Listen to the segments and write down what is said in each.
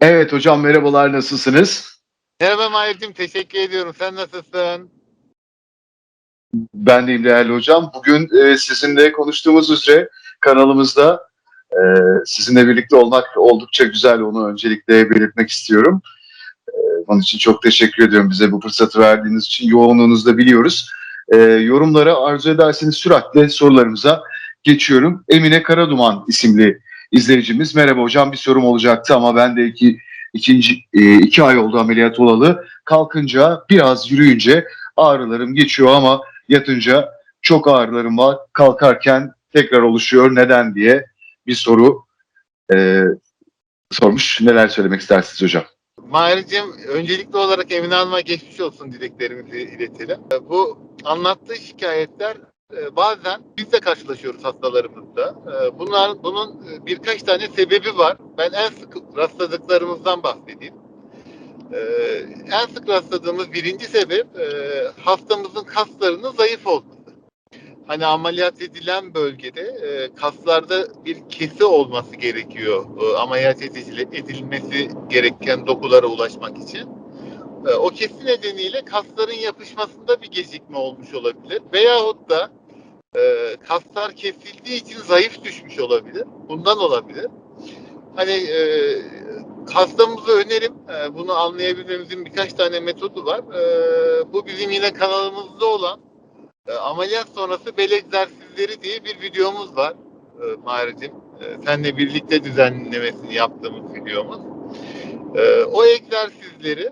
Evet hocam merhabalar nasılsınız? Merhaba Mahir'cim teşekkür ediyorum. Sen nasılsın? Ben deyim değerli hocam. Bugün e, sizinle konuştuğumuz üzere kanalımızda e, sizinle birlikte olmak oldukça güzel. Onu öncelikle belirtmek istiyorum. E, onun için çok teşekkür ediyorum bize bu fırsatı verdiğiniz için. Yoğunluğunuzu da biliyoruz. E, yorumlara arzu ederseniz süratle sorularımıza geçiyorum. Emine Karaduman isimli izleyicimiz. Merhaba hocam bir sorum olacaktı ama ben de iki, ikinci, e, iki ay oldu ameliyat olalı. Kalkınca biraz yürüyünce ağrılarım geçiyor ama yatınca çok ağrılarım var. Kalkarken tekrar oluşuyor. Neden diye bir soru e, sormuş. Neler söylemek istersiniz hocam? Mahir'cim öncelikli olarak Emine Hanım'a geçmiş olsun dileklerimizi iletelim. Bu anlattığı şikayetler e, bazen biz de karşılaşıyoruz hastalarımızda. E, Bunlar, bunun e, birkaç tane sebebi var. Ben en sık rastladıklarımızdan bahsedeyim. E, En sık rastladığımız birinci sebep e, hastamızın kaslarının zayıf olması. Hani ameliyat edilen bölgede e, kaslarda bir kesi olması gerekiyor. E, ameliyat edil- edilmesi gereken dokulara ulaşmak için. E, o kesi nedeniyle kasların yapışmasında bir gecikme olmuş olabilir. Veyahut da e, kaslar kesildiği için zayıf düşmüş olabilir. Bundan olabilir. Hani e, hastamıza önerim. E, bunu anlayabilmemizin birkaç tane metodu var. E, bu bizim yine kanalımızda olan e, ameliyat sonrası bel egzersizleri diye bir videomuz var e, Mahir'cim. E, senle birlikte düzenlemesini yaptığımız videomuz. E, o egzersizleri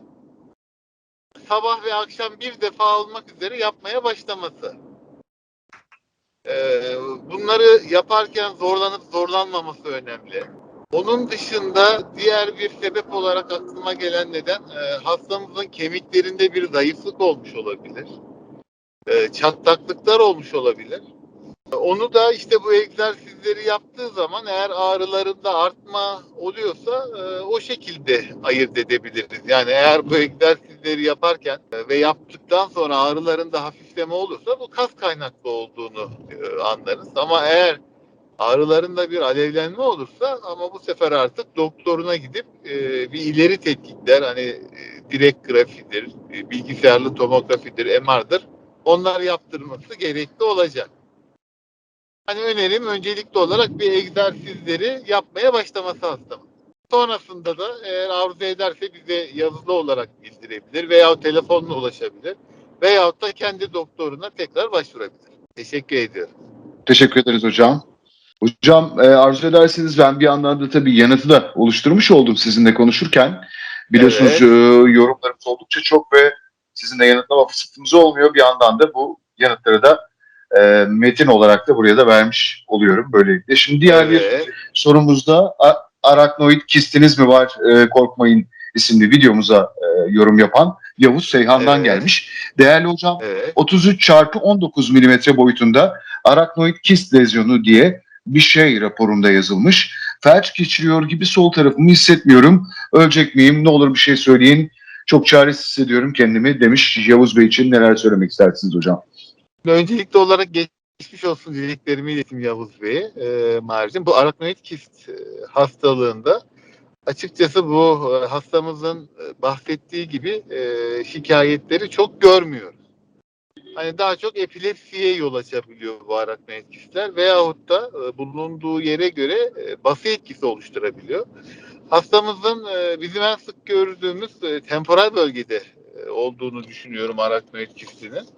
sabah ve akşam bir defa olmak üzere yapmaya başlaması. E, bunları yaparken zorlanıp zorlanmaması önemli. Onun dışında diğer bir sebep olarak aklıma gelen neden e, hastamızın kemiklerinde bir zayıflık olmuş olabilir e, çatlaklıklar olmuş olabilir. Onu da işte bu egzersizleri yaptığı zaman eğer ağrılarında artma oluyorsa e, o şekilde ayırt edebiliriz. Yani eğer bu egzersizleri yaparken e, ve yaptıktan sonra ağrılarında hafifleme olursa bu kas kaynaklı olduğunu e, anlarız. Ama eğer ağrılarında bir alevlenme olursa ama bu sefer artık doktoruna gidip e, bir ileri tetkikler hani e, direkt grafidir, e, bilgisayarlı tomografidir, MR'dır onlar yaptırması gerekli olacak. Hani önerim öncelikli olarak bir egzersizleri yapmaya başlaması hastamın. Sonrasında da eğer arzu ederse bize yazılı olarak bildirebilir veya telefonla ulaşabilir veyahut da kendi doktoruna tekrar başvurabilir. Teşekkür ediyorum. Teşekkür ederiz hocam. Hocam e, arzu ederseniz ben bir yandan da tabii yanıtı da oluşturmuş oldum sizinle konuşurken. Biliyorsunuz Evet. e, yorumlarımız oldukça çok ve sizinle yanıtlama fırsatımız olmuyor. Bir yandan da bu yanıtları da e, metin olarak da buraya da vermiş oluyorum böylelikle. Şimdi diğer bir sorumuzda araknoid kistiniz mi var e, korkmayın isimli videomuza e, yorum yapan Yavuz Seyhan'dan Evet. gelmiş. Değerli hocam Evet. 33 çarpı 19 milimetre boyutunda araknoid kist lezyonu diye bir şey raporunda yazılmış. Felç geçiriyor gibi sol tarafımı hissetmiyorum. Ölecek miyim? Ne olur bir şey söyleyin. Çok çaresiz hissediyorum kendimi demiş Yavuz Bey için. Neler söylemek istersiniz hocam? Öncelikli olarak geçmiş olsun dileklerimi iletim Yavuz Bey'e. E, Marcin. Bu araknoid kist e, hastalığında açıkçası bu e, hastamızın e, bahsettiği gibi e, şikayetleri çok görmüyoruz. Hani daha çok epilepsiye yol açabiliyor bu araknoid kistler veyahut da bulunduğu yere göre e, bası etkisi oluşturabiliyor. Hastamızın bizim en sık gördüğümüz temporal bölgede olduğunu düşünüyorum araknoid kistinin.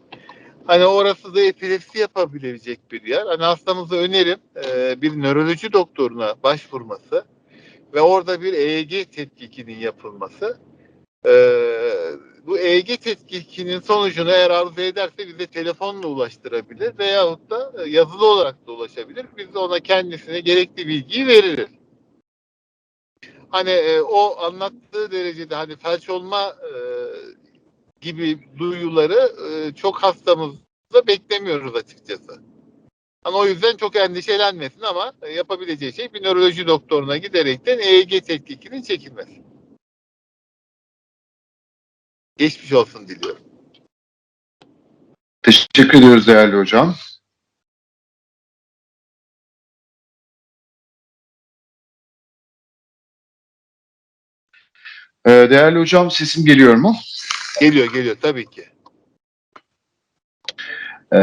Hani orası da epilepsi yapabilecek bir yer. Hani hastamıza önerim e, bir nöroloji doktoruna başvurması ve orada bir EEG tetkikinin yapılması. E, bu EEG tetkikinin sonucunu eğer arzu ederse bize telefonla ulaştırabilir veyahut da e, yazılı olarak da ulaşabilir. Biz de ona kendisine gerekli bilgiyi veririz. Hani e, o anlattığı derecede hani felç olma e, gibi duyuları e, çok hastamızda beklemiyoruz açıkçası. Hani o yüzden çok endişelenmesin ama e, yapabileceği şey bir nöroloji doktoruna giderekten EEG tetkikinin çekilmesi. Geçmiş olsun diliyorum. Teşekkür ediyoruz değerli hocam. Ee, değerli hocam sesim geliyor mu? Geliyor geliyor tabii ki. Ee,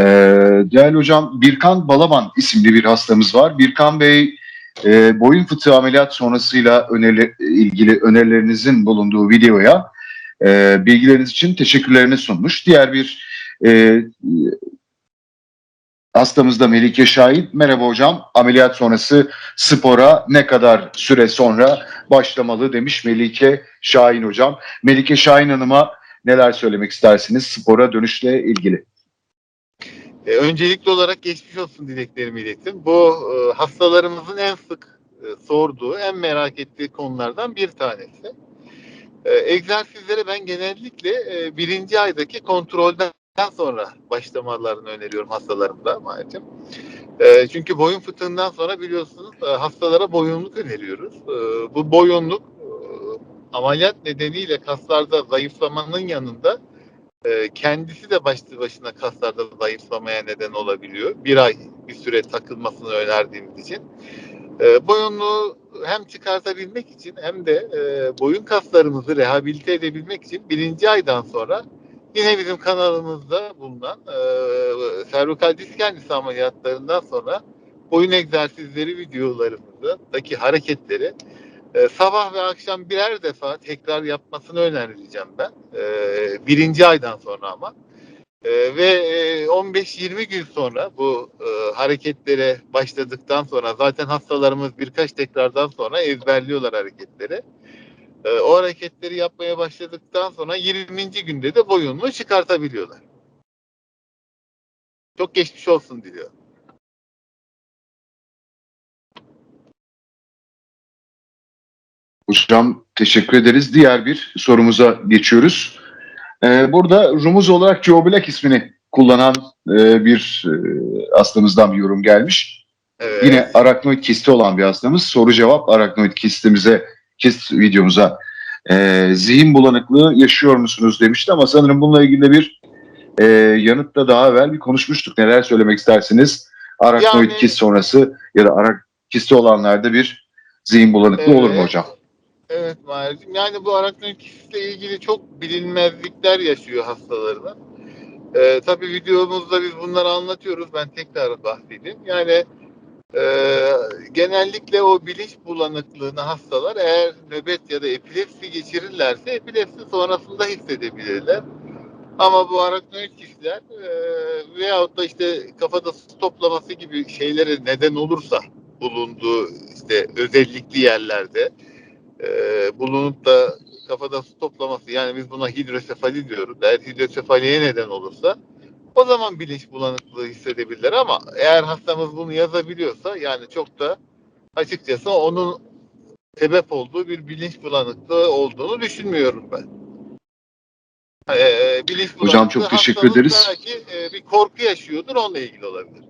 değerli hocam Birkan Balaban isimli bir hastamız var. Birkan Bey e, boyun fıtığı ameliyat sonrasıyla öneri, ilgili önerilerinizin bulunduğu videoya e, bilgileriniz için teşekkürlerini sunmuş. Diğer bir e, hastamız da Melike Şahin. Merhaba hocam ameliyat sonrası spora ne kadar süre sonra başlamalı demiş Melike Şahin hocam. Melike Şahin Hanım'a neler söylemek istersiniz spora dönüşle ilgili? E, öncelikli olarak geçmiş olsun dileklerimi ilettim. Bu e, hastalarımızın en sık e, sorduğu, en merak ettiği konulardan bir tanesi. E, egzersizlere ben genellikle e, birinci aydaki kontrolden sonra başlamalarını öneriyorum hastalarımda maalesef. E, çünkü boyun fıtığından sonra biliyorsunuz e, hastalara boyunluk öneriyoruz. E, bu boyunluk ameliyat nedeniyle kaslarda zayıflamanın yanında e, kendisi de başlı başına kaslarda zayıflamaya neden olabiliyor. Bir ay bir süre takılmasını önerdiğimiz için. E, boyunluğu hem çıkartabilmek için hem de e, boyun kaslarımızı rehabilite edebilmek için birinci aydan sonra yine bizim kanalımızda bulunan e, servikal disk kendisi ameliyatlarından sonra boyun egzersizleri videolarımızdaki hareketleri e, sabah ve akşam birer defa tekrar yapmasını önereceğim ben. E, birinci aydan sonra ama. E, ve e, 15-20 gün sonra bu e, hareketlere başladıktan sonra zaten hastalarımız birkaç tekrardan sonra ezberliyorlar hareketleri. E, o hareketleri yapmaya başladıktan sonra 20. günde de boyunluğu çıkartabiliyorlar. Çok geçmiş olsun diliyorum. Hocam teşekkür ederiz. Diğer bir sorumuza geçiyoruz. Ee, burada Rumuz olarak Joe Black ismini kullanan e, bir e, hastamızdan bir yorum gelmiş. Evet. Yine araknoid kisti olan bir hastamız. Soru cevap araknoid kistimize, kist videomuza e, zihin bulanıklığı yaşıyor musunuz demişti ama sanırım bununla ilgili de bir e, yanıtla daha evvel bir konuşmuştuk. Neler söylemek istersiniz? Araknoid Yani- kist sonrası ya da arak kisti olanlarda bir zihin bulanıklığı olur mu hocam? Evet Mahir'cim. Yani bu araknoid kistle ilgili çok bilinmezlikler yaşıyor hastalarımız. Ee, tabii videomuzda biz bunları anlatıyoruz. Ben tekrar bahsedeyim. Yani e, genellikle o bilinç bulanıklığını hastalar eğer nöbet ya da epilepsi geçirirlerse epilepsi sonrasında hissedebilirler. Ama bu araknoid kistler e, veyahut da işte kafada toplaması gibi şeylere neden olursa bulunduğu işte özellikli yerlerde e, bulunup da kafada su toplaması yani biz buna hidrosefali diyoruz. Eğer hidrosefaliye neden olursa o zaman bilinç bulanıklığı hissedebilirler ama eğer hastamız bunu yazabiliyorsa yani çok da açıkçası onun sebep olduğu bir bilinç bulanıklığı olduğunu düşünmüyorum ben. Ee, bilinç Hocam çok teşekkür ederiz. Belki e, bir korku yaşıyordur onunla ilgili olabilir.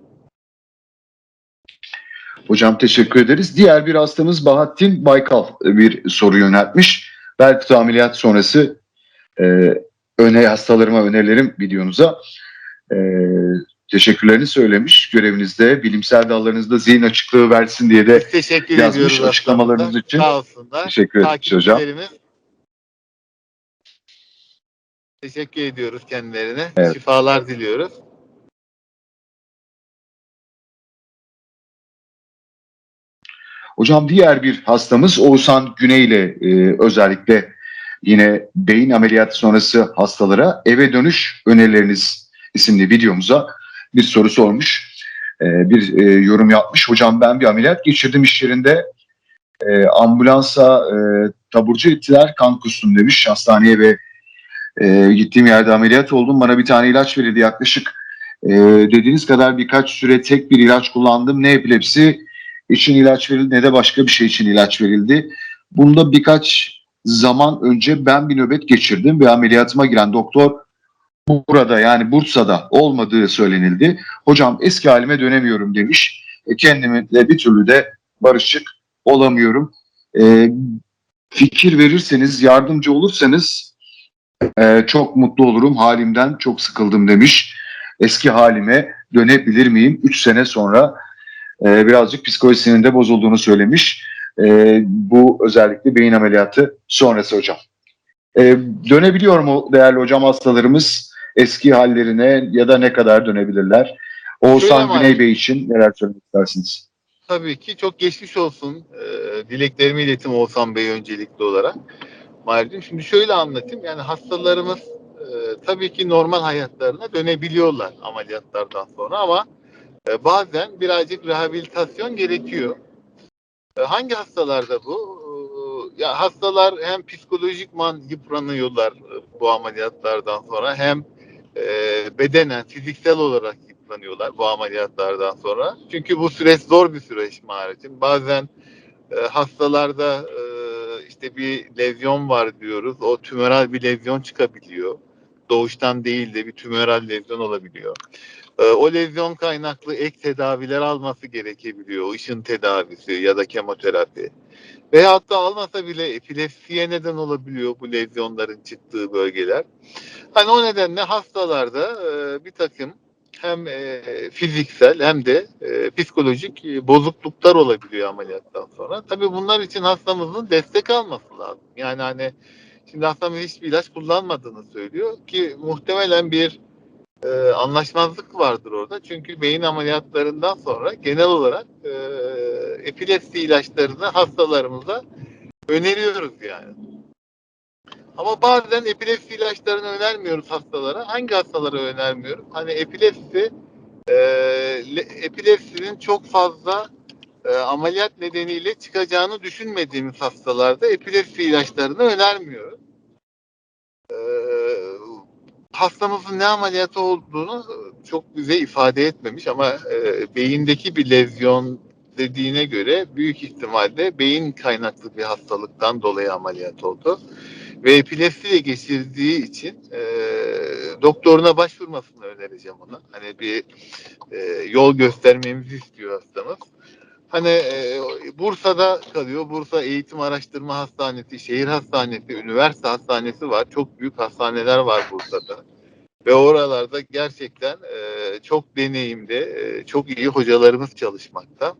Hocam teşekkür ederiz. Diğer bir hastamız Bahattin Baykal bir soru yöneltmiş. Bel fıtığı ameliyat sonrası e, öne hastalarıma önerilerim videonuza. E, teşekkürlerini söylemiş. Görevinizde bilimsel dallarınızda zihin açıklığı versin diye de teşekkür yazmış açıklamalarınız hastamıza. için. Sağ olsunlar. teşekkür ederiz hocam. Teşekkür ediyoruz kendilerine. Evet. Şifalar diliyoruz. Hocam diğer bir hastamız Oğuzhan Güney ile e, özellikle yine beyin ameliyatı sonrası hastalara eve dönüş önerileriniz isimli videomuza bir soru sormuş. E, bir e, yorum yapmış. Hocam ben bir ameliyat geçirdim iş yerinde. E, ambulansa e, taburcu ettiler kan kustum demiş hastaneye ve e, gittiğim yerde ameliyat oldum. Bana bir tane ilaç verildi yaklaşık e, dediğiniz kadar birkaç süre tek bir ilaç kullandım. Ne epilepsi için ilaç verildi ne de başka bir şey için ilaç verildi. Bunda birkaç zaman önce ben bir nöbet geçirdim ve ameliyatıma giren doktor burada yani Bursa'da olmadığı söylenildi. Hocam eski halime dönemiyorum demiş. E, kendimle bir türlü de barışık olamıyorum. E, fikir verirseniz, yardımcı olursanız e, çok mutlu olurum. Halimden çok sıkıldım demiş. Eski halime dönebilir miyim? 3 sene sonra e, birazcık psikolojisinin de bozulduğunu söylemiş. E, bu özellikle beyin ameliyatı sonrası hocam. E, dönebiliyor mu değerli hocam hastalarımız eski hallerine ya da ne kadar dönebilirler? Oğuzhan Güney. Bey için neler söylemek istersiniz? Tabii ki çok geçmiş olsun. Ee, dileklerimi iletim Oğuzhan Bey öncelikli olarak. Mahir'cim şimdi şöyle anlatayım. Yani hastalarımız e, tabii ki normal hayatlarına dönebiliyorlar ameliyatlardan sonra ama e, bazen birazcık rehabilitasyon gerekiyor. E, hangi hastalarda bu? E, ya hastalar hem psikolojikman yıpranıyorlar e, bu ameliyatlardan sonra hem e, bedenen, fiziksel olarak yıpranıyorlar bu ameliyatlardan sonra. Çünkü bu süreç zor bir süreç maalesef. Bazen hastalarda işte bir lezyon var diyoruz. O tümöral bir lezyon çıkabiliyor. Doğuştan değil de bir tümöral lezyon olabiliyor. E, o lezyon kaynaklı ek tedaviler alması gerekebiliyor. Işın tedavisi ya da kemoterapi. Veyahut da almasa bile epilepsiye neden olabiliyor bu lezyonların çıktığı bölgeler. Hani o nedenle hastalarda e, bir takım hem e, fiziksel hem de e, psikolojik bozukluklar olabiliyor ameliyattan sonra. Tabii bunlar için hastamızın destek alması lazım. Yani hani şimdi hastamız hiçbir ilaç kullanmadığını söylüyor ki muhtemelen bir e, anlaşmazlık vardır orada. Çünkü beyin ameliyatlarından sonra genel olarak e, epilepsi ilaçlarını hastalarımıza öneriyoruz yani. Ama bazen epilepsi ilaçlarını önermiyoruz hastalara. Hangi hastalara önermiyoruz? Hani epilepsi e, le- epilepsinin çok fazla e, ameliyat nedeniyle çıkacağını düşünmediğimiz hastalarda epilepsi ilaçlarını önermiyoruz. E, hastamızın ne ameliyatı olduğunu çok bize ifade etmemiş ama e, beyindeki bir lezyon dediğine göre büyük ihtimalle beyin kaynaklı bir hastalıktan dolayı ameliyat oldu ve epilepsiyle geçirdiği için e, doktoruna başvurmasını önereceğim ona. Hani bir e, yol göstermemizi istiyor hastamız. Hani e, Bursa'da kalıyor. Bursa Eğitim Araştırma Hastanesi, şehir hastanesi, üniversite hastanesi var. Çok büyük hastaneler var Bursa'da. Ve oralarda gerçekten e, çok deneyimli, e, çok iyi hocalarımız çalışmakta.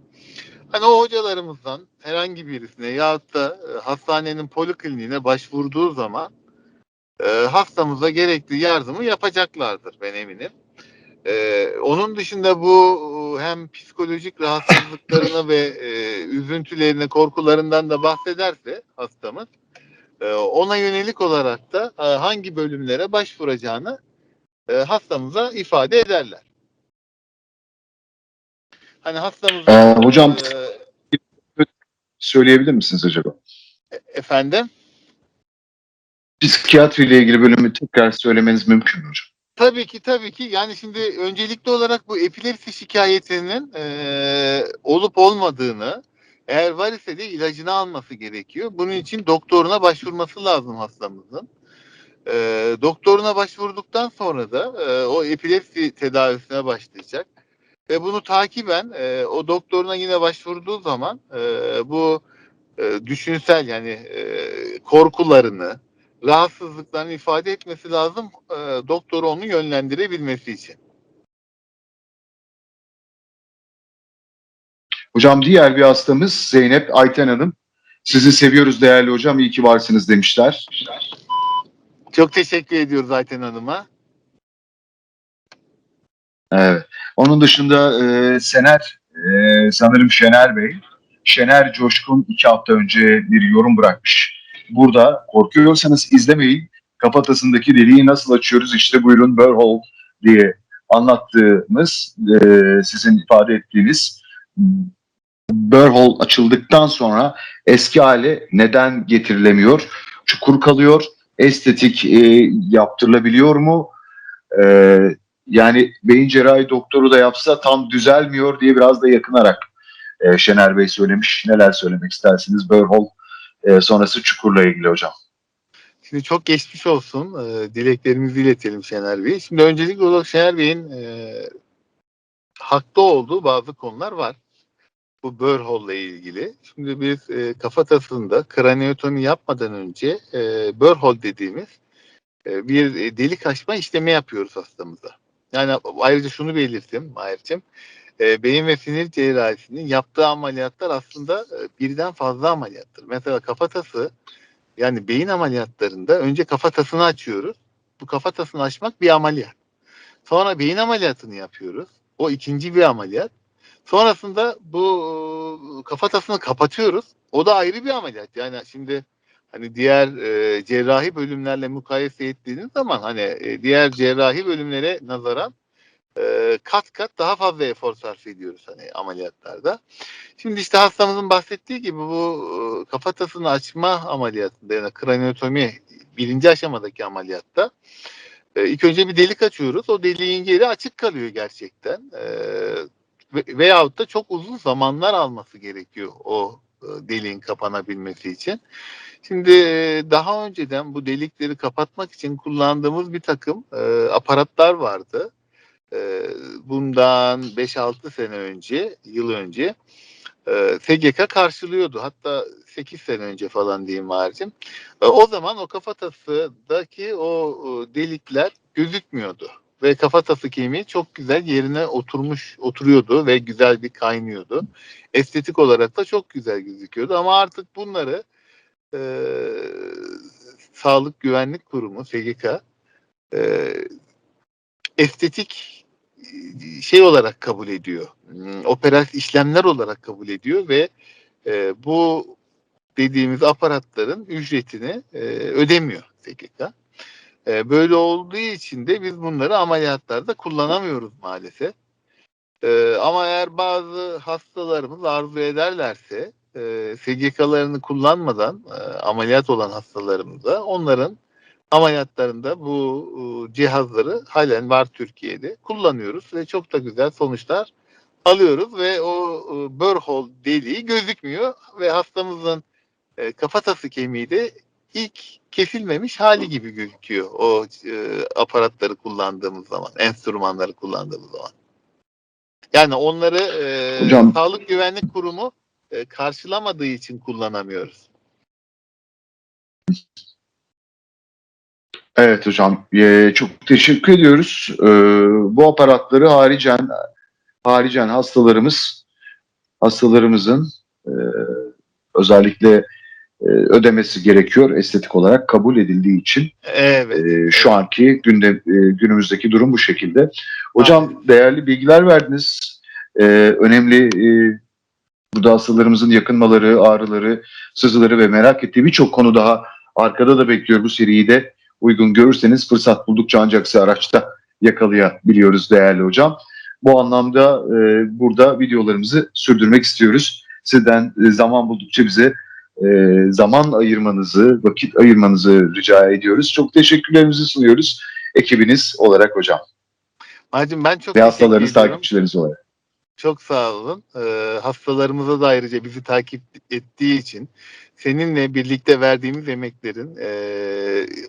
Hani o hocalarımızdan herhangi birisine yahut da hastanenin polikliniğine başvurduğu zaman hastamıza gerekli yardımı yapacaklardır ben eminim. E, onun dışında bu e, hem psikolojik rahatsızlıklarına ve e, üzüntülerine, korkularından da bahsederse hastamız e, ona yönelik olarak da e, hangi bölümlere başvuracağını e, hastamıza ifade ederler. Hani hastamızın Ee, hocam e, söyleyebilir misiniz acaba? efendim Psikiyatri ile ilgili bölümü tekrar söylemeniz mümkün mü hocam? Tabii ki tabii ki. Yani şimdi öncelikli olarak bu epilepsi şikayetinin e, olup olmadığını eğer var ise de ilacını alması gerekiyor. Bunun için doktoruna başvurması lazım hastamızın. E, doktoruna başvurduktan sonra da e, o epilepsi tedavisine başlayacak. Ve bunu takiben e, o doktoruna yine başvurduğu zaman e, bu e, düşünsel yani e, korkularını, rahatsızlıklarını ifade etmesi lazım e, doktoru onu yönlendirebilmesi için. Hocam diğer bir hastamız Zeynep Ayten Hanım. Sizi seviyoruz değerli hocam. İyi ki varsınız demişler. Çok teşekkür ediyoruz Ayten Hanım'a. Evet. Onun dışında e, Sener, e, sanırım Şener Bey. Şener Coşkun iki hafta önce bir yorum bırakmış. Burada korkuyorsanız izlemeyin. Kafatasındaki deliği nasıl açıyoruz işte buyurun Burhole diye anlattığımız, e, sizin ifade ettiğiniz Burhole açıldıktan sonra eski hale neden getirilemiyor? Çukur kalıyor. Estetik e, yaptırılabiliyor mu? E, yani beyin cerrahi doktoru da yapsa tam düzelmiyor diye biraz da yakınarak e, Şener Bey söylemiş. Neler söylemek istersiniz Burhole e, sonrası çukurla ilgili hocam? Şimdi çok geçmiş olsun. E, dileklerimizi iletelim Şener Bey. Şimdi öncelikle olarak Şener Bey'in e, haklı olduğu bazı konular var. Bu Burhole ile ilgili. Şimdi biz e, kafatasında kraniotomi yapmadan önce e, Burhole dediğimiz e, bir e, delik açma işlemi yapıyoruz hastamıza. Yani ayrıca şunu belirttim Mahir'cim. E, beyin ve sinir cerrahisinin yaptığı ameliyatlar aslında e, birden fazla ameliyattır. Mesela kafatası yani beyin ameliyatlarında önce kafatasını açıyoruz. Bu kafatasını açmak bir ameliyat. Sonra beyin ameliyatını yapıyoruz. O ikinci bir ameliyat. Sonrasında bu e, kafatasını kapatıyoruz. O da ayrı bir ameliyat. Yani şimdi hani diğer e, cerrahi bölümlerle mukayese ettiğiniz zaman hani e, diğer cerrahi bölümlere nazaran e, kat kat daha fazla efor sarf ediyoruz hani ameliyatlarda. Şimdi işte hastamızın bahsettiği gibi bu e, kafatasını açma ameliyatında yani kraniotomi birinci aşamadaki ameliyatta e, ilk önce bir delik açıyoruz. O deliğin yeri açık kalıyor gerçekten. E, ve- veyahut da çok uzun zamanlar alması gerekiyor o deliğin kapanabilmesi için. Şimdi daha önceden bu delikleri kapatmak için kullandığımız bir takım aparatlar vardı. E, bundan 5-6 sene önce, yıl önce e, karşılıyordu. Hatta 8 sene önce falan diyeyim haricim. E, o zaman o kafatasındaki o delikler gözükmüyordu. Ve kafatası kemiği çok güzel yerine oturmuş oturuyordu ve güzel bir kaynıyordu. Estetik olarak da çok güzel gözüküyordu ama artık bunları e, Sağlık Güvenlik Kurumu SGK e, estetik e, şey olarak kabul ediyor. Hmm, Operatif işlemler olarak kabul ediyor ve e, bu dediğimiz aparatların ücretini e, ödemiyor SGK. E, böyle olduğu için de biz bunları ameliyatlarda kullanamıyoruz maalesef. E, ama eğer bazı hastalarımız arzu ederlerse e, SGK'larını kullanmadan e, ameliyat olan hastalarımıza onların ameliyatlarında bu e, cihazları halen var Türkiye'de kullanıyoruz ve çok da güzel sonuçlar alıyoruz ve o e, burhole deliği gözükmüyor ve hastamızın e, kafatası kemiği de ilk kesilmemiş hali gibi gözüküyor o aparatları kullandığımız zaman, enstrümanları kullandığımız zaman. Yani onları e, Hocam- Sağlık Güvenlik Kurumu e, karşılamadığı için kullanamıyoruz. Evet hocam, Ee, çok teşekkür ediyoruz. Ee, bu aparatları haricen haricen hastalarımız hastalarımızın e, özellikle e, ödemesi gerekiyor estetik olarak kabul edildiği için Evet. e, şu anki günde e, günümüzdeki durum bu şekilde. Hocam değerli bilgiler verdiniz. E, önemli e, burada hastalarımızın yakınmaları, ağrıları, sızıları ve merak ettiği birçok konu daha arkada da bekliyor bu seriyi de uygun görürseniz fırsat buldukça ancak size araçta yakalayabiliyoruz değerli hocam. Bu anlamda e, burada videolarımızı sürdürmek istiyoruz. Sizden e, zaman buldukça bize e, zaman ayırmanızı, vakit ayırmanızı rica ediyoruz. Çok teşekkürlerimizi sunuyoruz ekibiniz olarak hocam Hacım ben çok ve hastalarınız, takipçileriniz olarak. Çok sağ olun. Ee, hastalarımıza da ayrıca bizi takip ettiği için seninle birlikte verdiğimiz emeklerin e,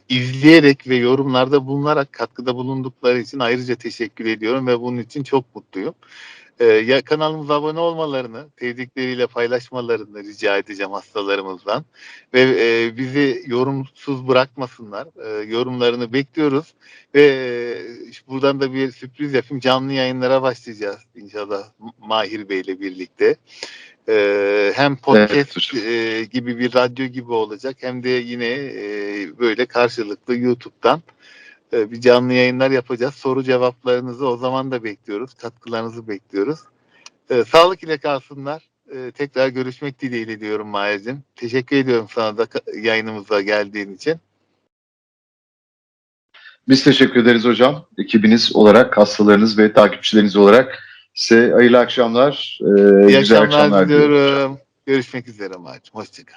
izleyerek ve yorumlarda bulunarak katkıda bulundukları için ayrıca teşekkür ediyorum ve bunun için çok mutluyum. Ee, ya kanalımıza abone olmalarını, sevdikleriyle paylaşmalarını rica edeceğim hastalarımızdan ve e, bizi yorumsuz bırakmasınlar. E, yorumlarını bekliyoruz ve e, buradan da bir sürpriz yapayım. Canlı yayınlara başlayacağız inşallah Mahir Bey ile birlikte. Ee, hem podcast Evet e, gibi bir radyo gibi olacak hem de yine e, böyle karşılıklı YouTube'dan e, bir canlı yayınlar yapacağız. Soru cevaplarınızı o zaman da bekliyoruz. Katkılarınızı bekliyoruz. E, sağlık ile kalsınlar. E, tekrar görüşmek dileğiyle diyorum Mahir'cim. Teşekkür ediyorum sana da yayınımıza geldiğin için. Biz teşekkür ederiz hocam. Ekibiniz olarak, hastalarınız ve takipçileriniz olarak size hayırlı akşamlar, e, İyi güzel akşamlar akşamlar diliyorum. Görüşmek üzere Mahir'cim. Hoşçakal.